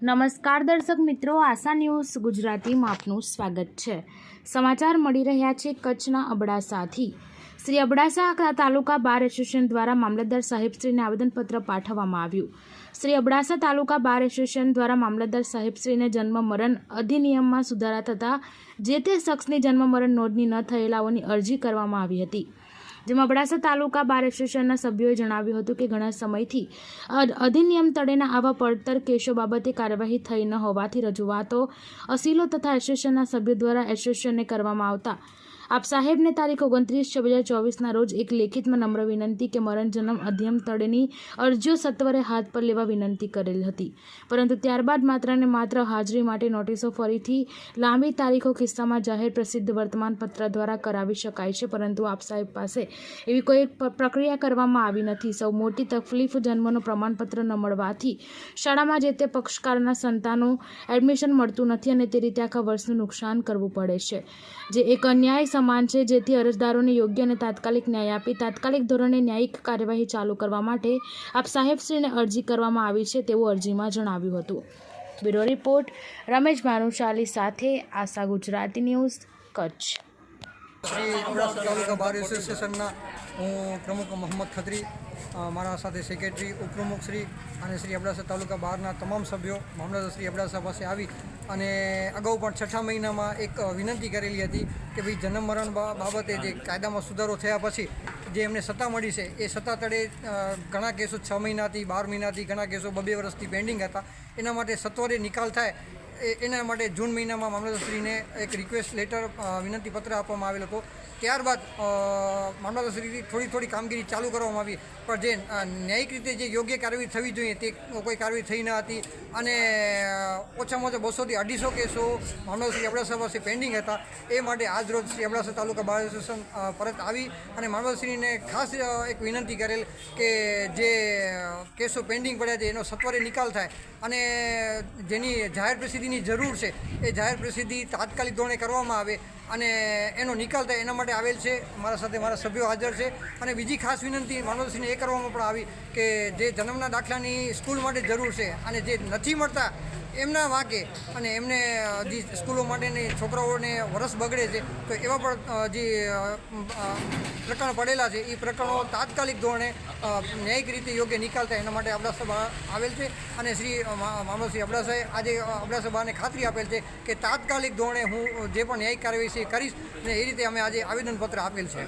નમસ્કાર દર્શક મિત્રો, આશા ન્યૂઝ ગુજરાતીમાં આપનું સ્વાગત છે. સમાચાર મળી રહ્યા છે કચ્છના અબડાસાથી. શ્રી અબડાસા તાલુકા બાર એસોસિએશન દ્વારા મામલતદાર સાહેબશ્રીને આવેદનપત્ર પાઠવવામાં આવ્યું. શ્રી અબડાસા તાલુકા બાર એસોસિએશન દ્વારા મામલતદાર સાહેબશ્રીને જન્મ મરણ અધિનિયમમાં સુધારા થતાં જે તે શખ્સની જન્મ મરણ નોંધણી ન થયેલાઓની અરજી કરવામાં આવી હતી. જેમાં અબડાસા તાલુકા બાર એસોસિએશનના સભ્યોએ જણાવ્યું હતું કે ઘણા સમયથી અધિનિયમ તળેના આવા પડતર કેસો બાબતે કાર્યવાહી થઈ ન હોવાથી રજૂઆતો અસીલો તથા એસોસિએશનના સભ્યો દ્વારા એસોસિએશનને કરવામાં આવતા આપ સાહેબને તારીખ ઓગણત્રીસ છ બે હજાર ચોવીસના રોજ એક લેખિતમાં નમ્ર વિનંતી કે મરણ જન્મ અધ્યમ તળેની અરજીઓ સત્વરે હાથ પર લેવા વિનંતી કરેલ હતી. પરંતુ ત્યારબાદ માત્ર ને માત્ર હાજરી માટે નોટિસો ફરીથી લાંબી તારીખો કિસ્સામાં જાહેર પ્રસિદ્ધ વર્તમાનપત્ર દ્વારા કરાવી શકાય છે. પરંતુ આપ સાહેબ પાસે એવી કોઈ પ્રક્રિયા કરવામાં આવી નથી. સૌ મોટી તકલીફ જન્મનું પ્રમાણપત્ર ન મળવાથી શાળામાં જે તે પક્ષકારના સંતાનો એડમિશન મળતું નથી અને તે રીતે આખા વર્ષનું નુકસાન કરવું પડે છે. જે એક અન્યાય સમાન છે, જેથી અરજદારોને યોગ્ય અને તાત્કાલિક ન્યાય આપી તાત્કાલિક ધોરણે ન્યાયિક કાર્યવાહી ચાલુ કરવા માટે આપ સાહેબશ્રીને અરજી કરવામાં આવી છે તેવું અરજીમાં જણાવ્યું હતું. બ્યુરો રિપોર્ટ, રમેશ ભાનુશાલી સાથે આશા ગુજરાતી ન્યૂઝ, કચ્છ. હું પ્રમુખ મોહમ્મદ ખત્રી મારા સાથે સેક્રેટરી ઉપપ્રમુખ શ્રી અને શ્રી અબડાસા તાલુકા બહારના તમામ સભ્યો, મામલતદાર શ્રી અબડાસા પાસે આવી અને અગાઉ પણ છઠ્ઠા મહિનામાં એક વિનંતી કરેલી હતી કે ભાઈ જન્મ મરણ બાબતે જે કાયદામાં સુધારો થયા પછી જે એમને સત્તા મળી છે, એ સત્તા તળે ઘણા કેસો છ મહિનાથી, બાર મહિનાથી ઘણા કેસો બબે વર્ષથી પેન્ડિંગ હતા. એના માટે સત્વરે નિકાલ થાય એના માટે જૂન મહિનામાં મામલતદારશ્રીને એક રિક્વેસ્ટ લેટર વિનંતી પત્ર આપવામાં આવેલ હતો. ત્યારબાદ મામલતદારશ્રીથી થોડી થોડી કામગીરી ચાલુ કરવામાં આવી. પણ જે ન્યાયિક રીતે જે યોગ્ય કાર્યવાહી થવી જોઈએ તે કોઈ કાર્યવાહી થઈ ન હતી. અને ઓછામાં ઓછા બસોથી અઢીસો કેસો મામલતદારશ્રી અબડાસા પાસે પેન્ડિંગ હતા. એ માટે આજ રોજ શ્રી અબડાસા તાલુકા બાર એસોસિએશન પરત આવી અને મામલતદારશ્રીને ખાસ એક વિનંતી કરેલ કે જે કેસો પેન્ડિંગ પડ્યા છે એનો સત્વરે નિકાલ થાય. અને, જેની જાહેર પ્રસિદ્ધિની જરૂર છે. એ જાહેર પ્રસિદ્ધિ તાત્કાલિક ધોરણે કરવામાં આવે અને એનો નિકાલ થાય એના માટે આવેલ છે. મારા સાથે મારા સભ્યો હાજર છે. અને બીજી ખાસ વિનંતી માનવસિંહને એ કરવામાં પણ આવી કે જે જન્મના દાખલાની સ્કૂલ માટે જરૂર છે અને જે નથી મળતા એમના વાંકે અને એમને જે સ્કૂલો માટેની છોકરાઓને વરસ બગડે છે, તો એવા પણ જે પ્રકરણ પડેલા છે એ પ્રકરણો તાત્કાલિક ધોરણે ન્યાયિક રીતે યોગ્ય નિકાલ થાય એના માટે અબડાસભા આવેલ છે અને શ્રી મામલો શ્રી અબડાસાએ આજે અબડાસભાને ખાતરી આપેલ છે કે તાત્કાલિક ધોરણે હું જે પણ ન્યાયિક કાર્યવાહી કરીશ અને એ રીતે અમે આજે આવેદનપત્ર આપેલ છે.